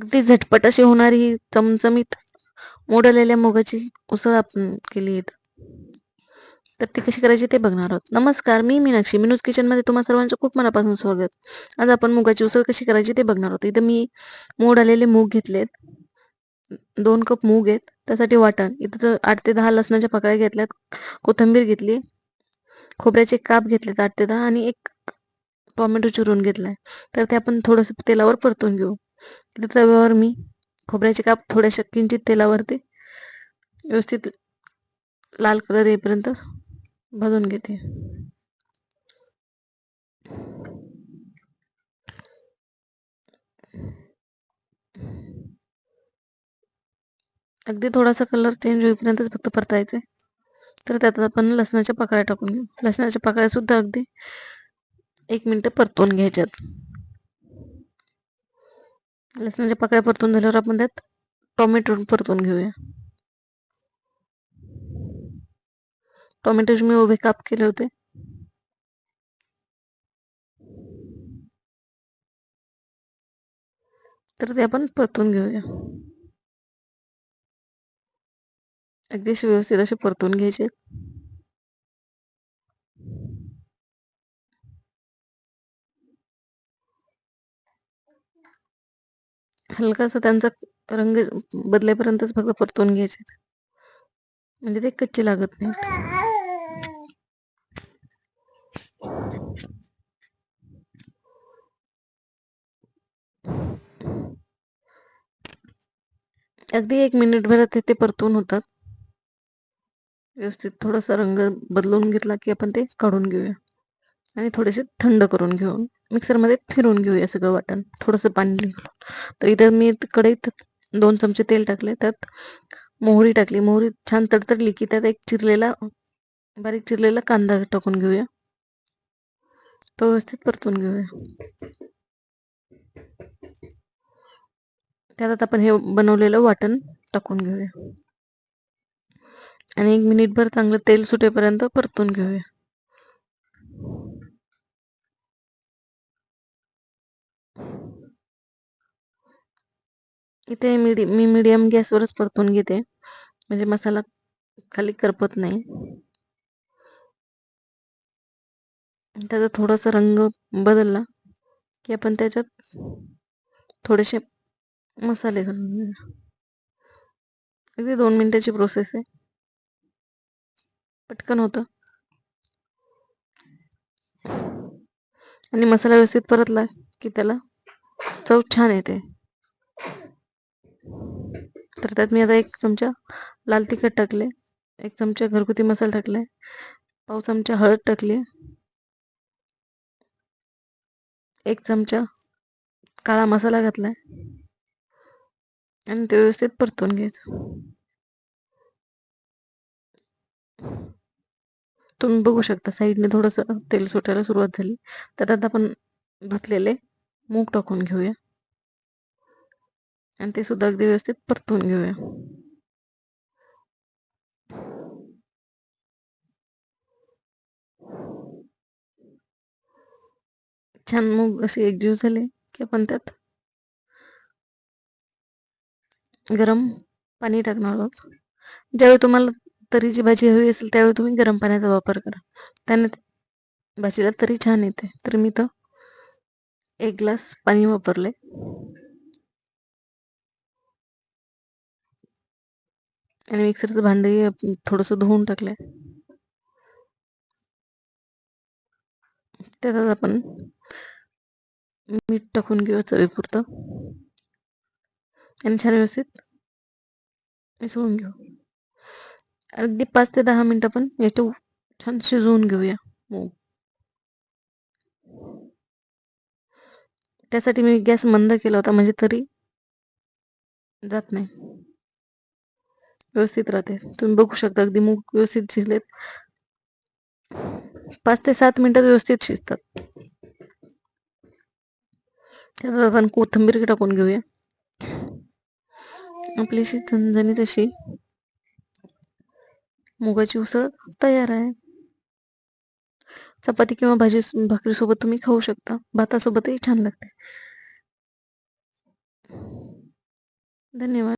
अगदी झटपट अशी होणारी चमचमीत मोडलेल्या मुगाची उसळ आपण केली आहे तर ती कशी करायची ते बघणार आहोत. नमस्कार मी मीनाक्षी. मिनूज किचनमध्ये तुम्हा सर्वांचं खूप मनापासून स्वागत. आज आपण मुगाची उसळ कशी करायची ते बघणार आहोत. इथं मी मोड आलेले मूग घेतलेत. दोन कप मूग आहेत. त्यासाठी वाटण. इथं तर आठ ते दहा लसणाच्या पाकळ्या घेतल्यात. कोथिंबीर घेतली. खोबऱ्याचे काप घेतलेत आठ ते दहा आणि एक टोमॅटो चिरून घेतलाय. तर ते आपण थोडंसं तेलावर परतून घेऊ. इथं तव्यावर मी खोबऱ्याचे काप थोड्याशा किंचित तेलावरती व्यवस्थित लाल कलर येईपर्यंत भाजून घेते. अगदी थोडासा कलर चेंज होईपर्यंतच फक्त परतायचं. तर त्यात आपण लसणाच्या पाकळ्या टाकून घेऊ. लसणाच्या पाकळ्या सुद्धा अगदी एक मिनटं परतून घ्यायच्यात. लसणाच्या पाकळ्या परतून झाल्यावर आपण त्यात टोमॅटो परतून घेऊया. टोमॅटोचे मी उभे काप केले होते. तर ते आपण परतून घेऊया. अगदीच व्यवस्थित असे परतून घ्यायचे. हलकासा त्यांचा रंग बदलेपर्यंतच फक्त परतून घ्यायचे. म्हणजे ते कच्चे लागत नाहीत. अगदी एक मिनिट भरात ते परतून होतात. व्यवस्थित थोडासा रंग बदलून घेतला की आपण ते काढून घेऊया. आणि थोडेसे थंड करून घेऊन. मिक्सरमध्ये फिरून घेऊया सगळं वाटण. थोडंसं पाणी घालून. तर इथं मी कढईत दोन चमचे तेल टाकले त्यात मोहरी टाकली. मोहरी छान तडतडली की त्यात एक चिरलेला बारीक चिरलेला कांदा टाकून घेऊया. तो व्यवस्थित परतून घेऊया. त्यात आपण हे बनवलेलं वाटण टाकून घेऊया. आणि एक मिनिटभर चांगलं तेल सुटेपर्यंत परतून घेऊया. इथे मिडी मी मीडियम गॅसवरच परतून घेते. म्हणजे मसाला खाली करपत नाही. त्याचा थोडासा रंग बदलला की आपण त्याच्यात थोडेसे मसाले घालून घेऊया. अगदी दोन मिनिटाची प्रोसेस आहे. पटकन होतं. आणि मसाला व्यवस्थित परतला की त्याला चव छान येते. तर त्यात मी आता एक चमचा लाल तिखट टाकले एक चमचा घरगुती मसाला टाकलाय पाव चमचा हळद टाकली एक चमचा काळा मसाला घातलाय आणि ते व्यवस्थित परतून घ्यायचं. तुम्ही बघू शकता साईडने थोडंसं तेल सुटायला सुरुवात झाली. तर आता आपण धुतलेले मूग टाकून घेऊया. आणि ते सुद्धा अगदी व्यवस्थित परतून घेऊया. छान मूग असे एकजीव झाले की आपण त्यात गरम पाणी टाकणार आहोत. ज्यावेळी तुम्हाला तरीची भाजी हवी असेल त्यावेळी तुम्ही गरम पाण्याचा वापर करा. त्याने भाजीला तरी छान येते. तर मी तर एक ग्लास पाणी वापरले. आणि मिक्सरचं भांडही थोडंसं धुवून टाकलंय. त्यातच आपण मीठ टाकून घेऊ चवीपुरतं. आणि छान व्यवस्थित मिसळून घेऊ. अगदी पाच ते दहा मिनिट आपण याच्या छान शिजवून घेऊया त्यासाठी मी गॅस मंद केला होता म्हणजे तरी जात नाही. व्यवस्थित राहते. तुम्ही बघू शकता अगदी मूग व्यवस्थित शिजलेत. पाच ते सात मिनिटात व्यवस्थित शिजतात. त्यात आपण कोथिंबीर टाकून घेऊया. आपली अशी झणझणीत अशी मुगाची उसळ तयार आहे. चपाती किंवा भाजी भाकरीसोबत तुम्ही खाऊ शकता. भातासोबतही छान लागते. धन्यवाद.